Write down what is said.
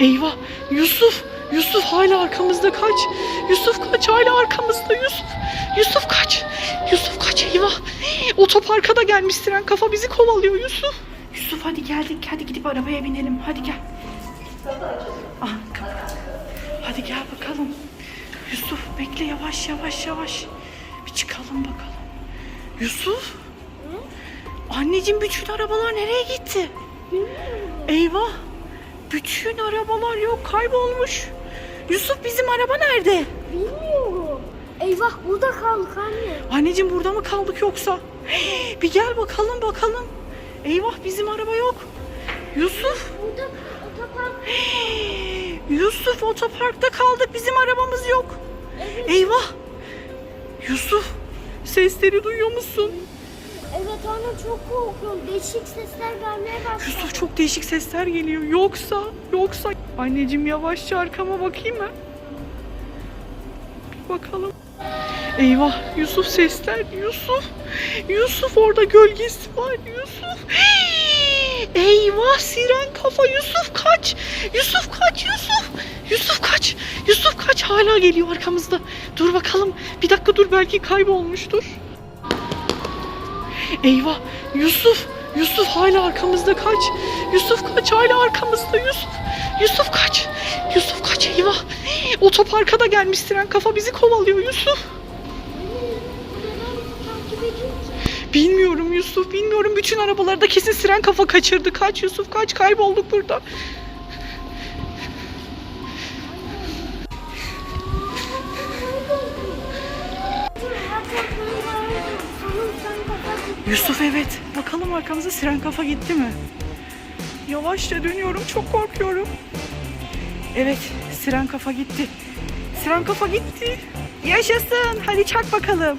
Eyvah Yusuf Yusuf hala arkamızda kaç. Yusuf kaç hala arkamızda Yusuf. Yusuf kaç. Yusuf kaç eyvah. Otoparka da gelmiş tren kafa bizi kovalıyor Yusuf. Yusuf hadi geldik hadi gidip arabaya binelim hadi gel. Ah. Hadi gel bakalım. Yusuf bekle yavaş yavaş yavaş. Bir çıkalım bakalım. Yusuf. Anneciğim bütün arabalar nereye gitti? Eyvah. Bütün arabalar yok kaybolmuş. Yusuf bizim araba nerede? Bilmiyorum. Eyvah burada kaldık anne. Anneciğim burada mı kaldık yoksa? Bir gel bakalım bakalım. Eyvah bizim araba yok. Yusuf. Burada otopark. Yusuf otoparkta kaldık bizim arabamız yok. Evet. Eyvah. Yusuf sesleri duyuyor musun? Evet anne çok korkuyorum. Değişik sesler gelmeye başladı. Yusuf çok değişik sesler geliyor. Yoksa, yoksa. Anneciğim yavaşça arkama bakayım mı? Bir bakalım. Eyvah Yusuf sesler. Yusuf. Yusuf orada gölgesi var. Yusuf. Eyvah siren kafa Yusuf kaç. Yusuf kaç Yusuf. Yusuf kaç. Yusuf kaç hala geliyor arkamızda. Dur bakalım. Bir dakika dur belki kaybolmuştur. Eyvah Yusuf Yusuf hala arkamızda kaç. Yusuf kaç hala arkamızda Yusuf. Yusuf kaç Yusuf kaç eyvah. Otoparka da gelmiş tren kafa bizi kovalıyor Yusuf. Bilmiyorum Yusuf bilmiyorum. Bütün arabalarda kesin siren kafa kaçırdı. Kaç Yusuf kaç kaybolduk burada Yusuf evet. Bakalım arkamıza siren kafa gitti mi? Yavaşça dönüyorum çok korkuyorum. Evet siren kafa gitti. Siren kafa gitti. Yaşasın. Hadi çak bakalım